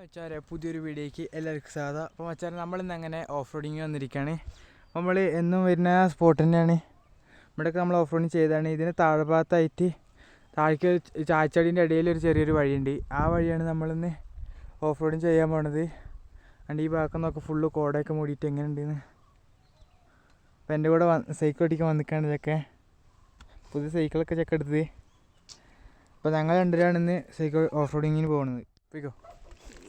വെച്ചാൽ പുതിയൊരു വീഡിയോയ്ക്ക് എല്ലാവർക്കും സ്വാഗതം. അപ്പോൾ വെച്ചാൽ നമ്മളിന്ന് അങ്ങനെ ഓഫ് റോഡിങ് വന്നിരിക്കുകയാണ് നമ്മൾ എന്നും വരുന്ന സ്പോട്ട് തന്നെയാണ്. ഇവിടെയൊക്കെ നമ്മൾ ഓഫ് റോഡിങ് ചെയ്തതാണ്. ഇതിന് താഴ്ഭാഗത്തായിട്ട് താഴേക്ക് ചാച്ചടീന്റെ ഇടയിൽ ഒരു ചെറിയൊരു വഴിയുണ്ട്. ആ വഴിയാണ് നമ്മളിന്ന് ഓഫ് റോഡിങ് ചെയ്യാൻ പോണത്. അണ്ട് ഈ ഭാഗം നോക്കി ഫുള്ള് കോടയൊക്കെ മൂടിയിട്ട് എങ്ങനെ ഉണ്ടെന്ന് അപ്പോൾ എന്റെ കൂടെ സൈക്കിൾ ഓടിക്കാൻ വന്നിക്കാണ് ഇതൊക്കെ. പുതിയ സൈക്കിളൊക്കെ ചെക്കെടുത്തത്. അപ്പോൾ ഞങ്ങൾ രണ്ടുപേരാണ് ഇന്ന് സൈക്കിൾ ഓഫ് റോഡിങ്ങിന് പോകുന്നത് പോയിക്കോ.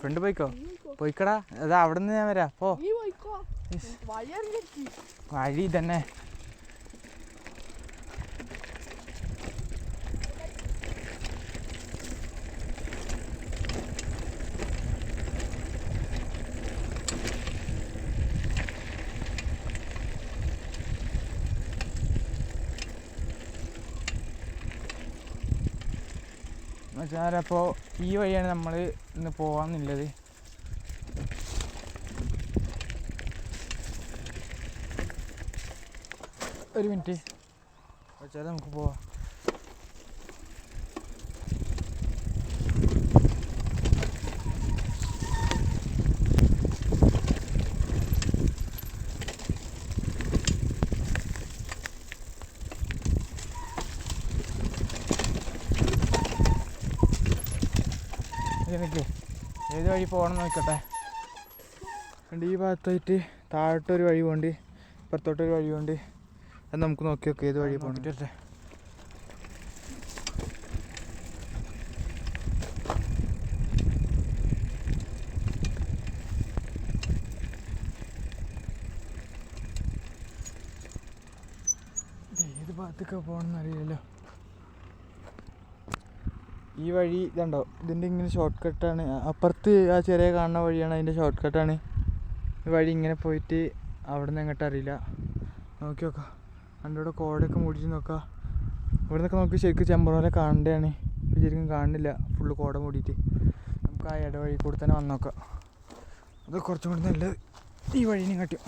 ഫ്രണ്ട് പോയിക്കോ? പോയിക്കടാ. അതാ അവിടെ നിന്ന് ഞാൻ വരാം. പോ. വഴി അറിയില്ല തന്നെ അപ്പോൾ ഈ വഴിയാണ് നമ്മൾ ഇന്ന് പോകാമെന്നുള്ളത് ഒരു മിനിറ്റ്. വെച്ചാൽ നമുക്ക് പോവാം. എനിക്ക് ഏത് വഴി പോകണം എന്ന് നോക്കട്ടെ. ഉണ്ട് ഈ ഭാഗത്തായിട്ട് താഴോട്ടൊരു വഴി പോകണ്ട് ഇപ്പുറത്തോട്ടൊരു വഴി പോകണ്ട് അത് നമുക്ക് നോക്കി നോക്കി ഏത് വഴി പോകണം ഏത് ഭാഗത്തൊക്കെ പോകണമെന്ന് അറിയില്ലല്ലോ. ഈ വഴി ഇതുണ്ടോ? ഇതിന്റെ ഇങ്ങനെ ഷോർട്ട് കട്ടാണ് അപ്പുറത്ത് ആ ചെറിയ കാണുന്ന വഴിയാണ് അതിന്റെ ഷോർട്ട് കട്ടാണ് ഈ വഴി ഇങ്ങനെ പോയിട്ട് അവിടെ നിന്ന് എങ്ങോട്ട് അറിയില്ല. നോക്കി നോക്കാം. അതിന്റെ കൂടെ കോടയൊക്കെ മുടിച്ച് നോക്കാം. ഇവിടെ നിന്നൊക്കെ നോക്കി ശരിക്കും ചെമ്പറോലെ കാണേണ്ടതാണ്. ഇപ്പോൾ ശരിക്കും കാണുന്നില്ല. ഫുള്ള് കോട മൂടിയിട്ട്. നമുക്ക് ആ ഇടവഴി കൂടെ തന്നെ വന്നോക്കാം അത് കുറച്ചും കൂടി നല്ലത് ഈ വഴിനെ കാട്ടിയും.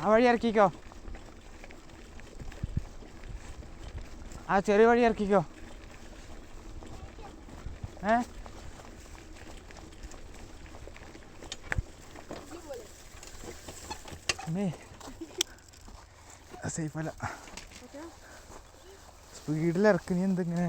ആ വഴി ഇറക്കിക്കോ. ആ ചെറിയ വഴി ഇറക്കിക്കോ. ഏ? സേഫ് അല്ല. സ്പീഡിൽ ഇറക്കി നീ എന്തിങ്ങനെ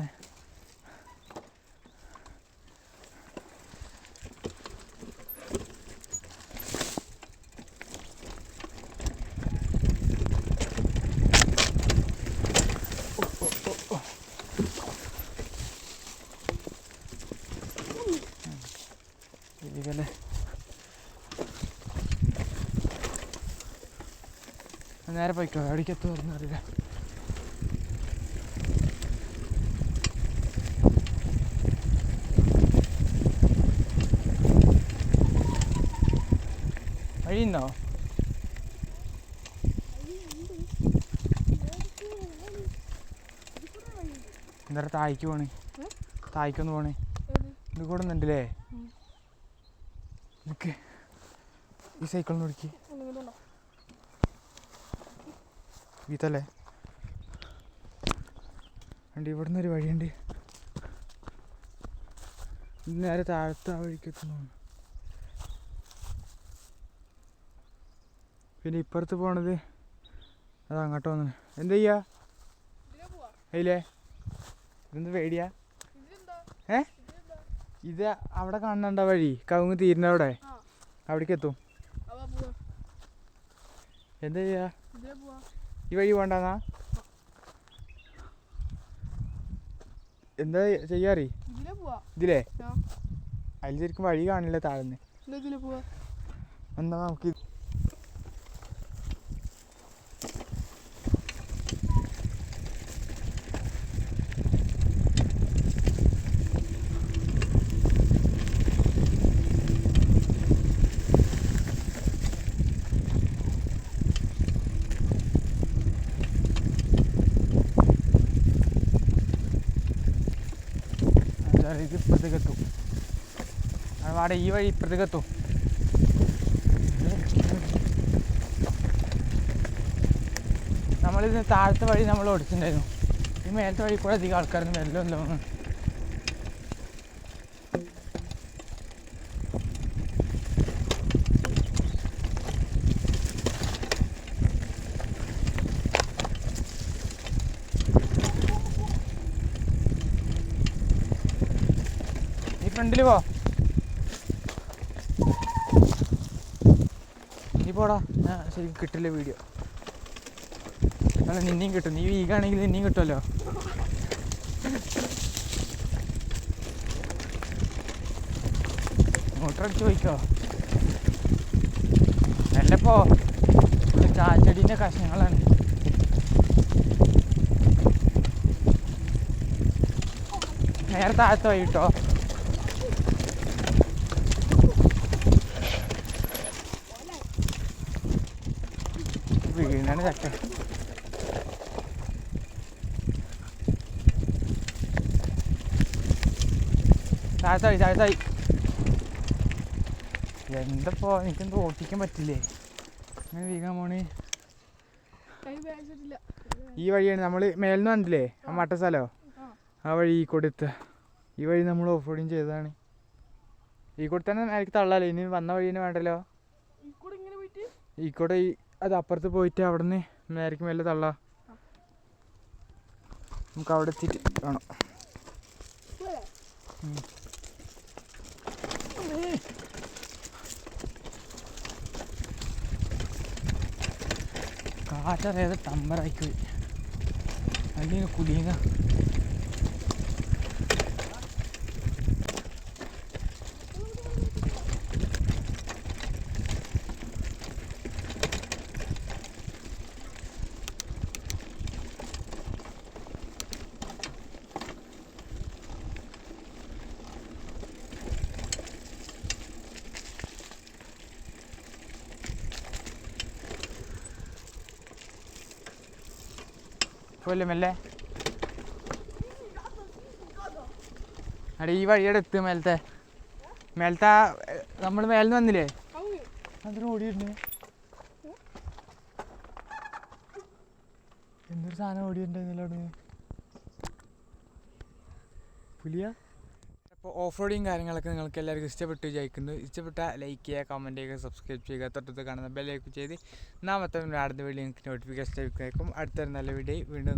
നേരെ പോയിക്കോ. എവിടേക്കെത്തു അറിയില്ല. വഴിയുണ്ടോ എന്താ തായ്ക്ക് പോണേ? തായ്ക്കൊന്ന് പോണേ. ഇത് കൂടെ ഒന്നുണ്ടല്ലേ ഈ സൈക്കിളിന് പിടിക്ക് വീത്തല്ലേ ഉണ്ട് ഇവിടുന്ന് ഒരു വഴിയുണ്ട്. നേരെ താഴത്തെ ആ വഴിക്ക് എത്തുന്നു. പിന്നെ ഇപ്പുറത്ത് പോണത് അത് അങ്ങോട്ട് വന്നു. എന്ത് ചെയ്യാ? അതിലേ ഇതെന്ത് പേടിയാ? ഏ? ഇത് അവിടെ കാണണ്ട വഴി? കവുങ്ങ് തീരുന്ന അവിടെ. അവിടേക്ക് എത്തും. എന്താ ചെയ്യാ? ഈ വഴി വേണ്ടെന്നാ എന്താ ചെയ്യാറി? ഇതിലേ അതിൽ ശരിക്കും വഴി കാണില്ല താഴ്ന്ന്. എന്താ നമുക്ക് അവിടെ ഈ വഴി ഇപ്പുറത്തേക്കെത്തും നമ്മളിതിന് താഴത്തെ വഴി നമ്മൾ ഓടിച്ചിട്ടുണ്ടായിരുന്നു. ഈ മേലത്തെ വഴി കൂടെ അധികം ആൾക്കാരൊന്നും വരില്ലല്ലോ ഫ്രണ്ടിൽ പോ. പോടാ. ഞാൻ ശരിക്കും കിട്ടില്ല വീഡിയോ അല്ല നിന്നെയും കിട്ടും. നീ വീക്കാണെങ്കിൽ നിന്നെയും കിട്ടുമല്ലോ. മോട്ടർ അടിച്ച് പോയിക്കോ എല്ലപ്പോ ചാച്ചടീന്റെ കഷ്ണങ്ങളാണ്. നേരെ താഴത്ത് ചക്ക താഴത്തായി താഴത്തായി എന്തപ്പോ? എനിക്കെന്തോ ഓട്ടിക്കാൻ പറ്റില്ലേ? അങ്ങനെ വീകാൻ പോണേ ഈ വഴിയാണ് നമ്മൾ മേലിന്ന് വന്നില്ലേ? ആ മട്ട സ്ഥലോ ആ. ആ വഴി ഈ കൊടുത്ത്. ഈ വഴി നമ്മൾ ഓഫ് റോഡിങ് ചെയ്തതാണ്. ഈ കൂടെ തന്നെ എനിക്ക് തള്ളാലോ? ഇനി വന്ന വഴി തന്നെ വേണ്ടല്ലോ? ഈ കൂടെ അത് അപ്പുറത്ത് പോയിട്ട് അവിടെ നിന്ന് നേരക്ക് മേലെ തള്ള നമുക്ക് അവിടെ എത്തിയിട്ട്? ഉം. കാറ്ററിയാതെ ടമ്പറായിപ്പോയി അല്ലെങ്കിൽ കുടിയുക പോലെ മെല്ലെ അടെ ഈ വഴിയുടെ എത്ത് മേലത്തെ. മേലത്തെ നമ്മൾ മേലിന്ന് വന്നില്ലേ? അതിന് ഓടിയിരുന്നു? എന്തൊരു സാധനം ഓടിയിട്ടുണ്ടായിരുന്നല്ലോ അവിടെ പുലിയ? അപ്പോൾ ഓഫ് റോഡിങ് കാര്യങ്ങളൊക്കെ നിങ്ങൾക്ക് എല്ലാവർക്കും ഇഷ്ടപ്പെട്ടു വിചാരിക്കുന്നു. ഇഷ്ടപ്പെട്ട ലൈക്ക് ചെയ്യുക കമന്റ് ചെയ്യുക സബ്സ്ക്രൈബ് ചെയ്യുക. തൊട്ടടുത്ത് കാണുന്ന ബെല്ലൈക്ക് ചെയ്ത് നാമത്തെ അടുത്ത വീഡിയോ നിങ്ങൾക്ക് നോട്ടിഫിക്കേഷൻ ലഭിക്കും അടുത്തൊരു നല്ല വീഡിയോ വീണ്ടും